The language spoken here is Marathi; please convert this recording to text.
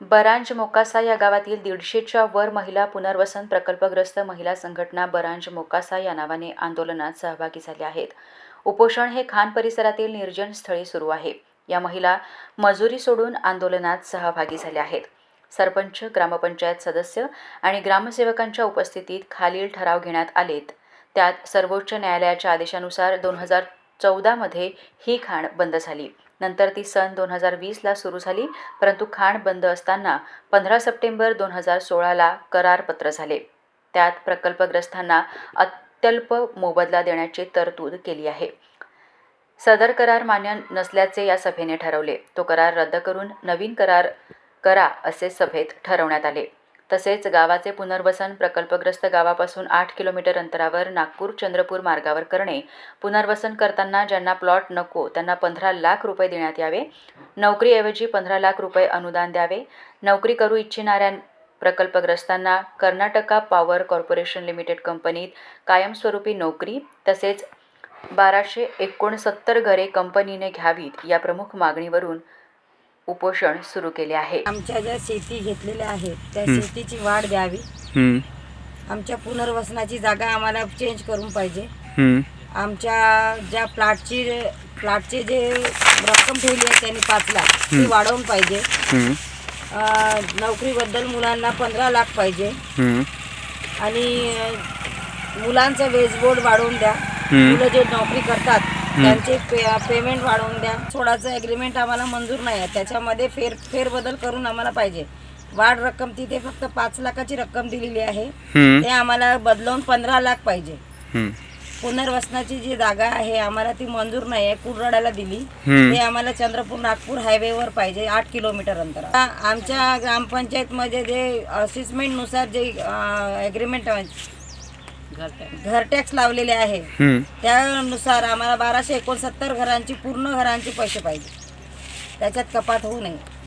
बरांज मोकासा या गावातील दीडशेच्या वर महिला पुनर्वसन प्रकल्पग्रस्त महिला संघटना बरांज मोकासा या नावाने आंदोलनात सहभागी झाल्या आहेत. उपोषण हे खान परिसरातील निर्जन स्थळी सुरू आहे. या महिला मजुरी सोडून आंदोलनात सहभागी झाल्या आहेत. सरपंच ग्रामपंचायत सदस्य आणि ग्रामसेवकांच्या उपस्थितीत खालील ठराव घेण्यात आलेत. त्यात सर्वोच्च न्यायालयाच्या आदेशानुसार दोन हजार चौदामध्ये ही खाण बंद झाली. नंतर ती सन दोन हजार वीसला सुरू झाली परंतु खाण बंद असताना पंधरा सप्टेंबर दोन हजार सोळाला करारपत्र झाले. त्यात प्रकल्पग्रस्तांना अत्यल्प मोबदला देण्याची तरतूद केली आहे. सदर करार मान्य नसल्याचे या सभेने ठरवले. तो करार रद्द करून नवीन करार करा असे सभेत ठरवण्यात आले. तसेच गावाचे पुनर्वसन प्रकल्पग्रस्त गावापासून आठ किलोमीटर अंतरावर नागपूर चंद्रपूर मार्गावर करणे. पुनर्वसन करताना ज्यांना प्लॉट नको त्यांना पंधरा लाख रुपये देण्यात यावे. नोकरीऐवजी पंधरा लाख रुपये अनुदान द्यावे. नोकरी करू इच्छिणाऱ्या प्रकल्पग्रस्तांना कर्नाटका पॉवर कॉर्पोरेशन लिमिटेड कंपनीत कायमस्वरूपी नोकरी तसेच बाराशे एकोणसत्तर घरे कंपनीने घ्यावीत या प्रमुख मागणीवरून उपोषण सुरू केले आहे. आमच्या ज्या शेती घेतलेल्या आहेत त्या हं. शेतीची वाढ द्यावी. हम्म, आमच्या पुनर्वसनाची जागा आम्हाला चेंज करून पाहिजे. हम्म, आमच्या ज्या प्लॉटची प्लॉटचे जे रक्कम ठेवली आहे त्यांनी पाच लाख ती हं. वाढवून पाहिजे. हम्म, अं, नोकरीबद्दल मुलांना पंधरा लाख पाहिजे. हम्म, आणि मुलांचं वेज बोर्ड वाढवून द्या. मुलं जे नोकरी करतात त्यांचे पे पेमेंट वाढवून द्या. सोडाचं ॲग्रीमेंट आम्हाला मंजूर नाही आहे. त्याच्यामध्ये फेर फेरबदल करून आम्हाला पाहिजे. वाढ रक्कम तिथे फक्त पाच लाखाची रक्कम दिलेली आहे. ते आम्हाला बदलवून पंधरा लाख पाहिजे. पुनर्वसनाची जी जागा आहे आम्हाला ती मंजूर नाही आहे. कुरडाला दिली. ते आम्हाला चंद्रपूर नागपूर हायवेवर पाहिजे. आठ किलोमीटर अंतर आमच्या ग्रामपंचायतमध्ये जे असिस्मेंटनुसार जे ॲग्रीमेंट घर टॅक्स लावलेले आहे. त्यानुसार आम्हाला बाराशे एकोणसत्तर घरांची पूर्ण घरांचे पैसे पाहिजे. त्याच्यात कपात होऊ नये.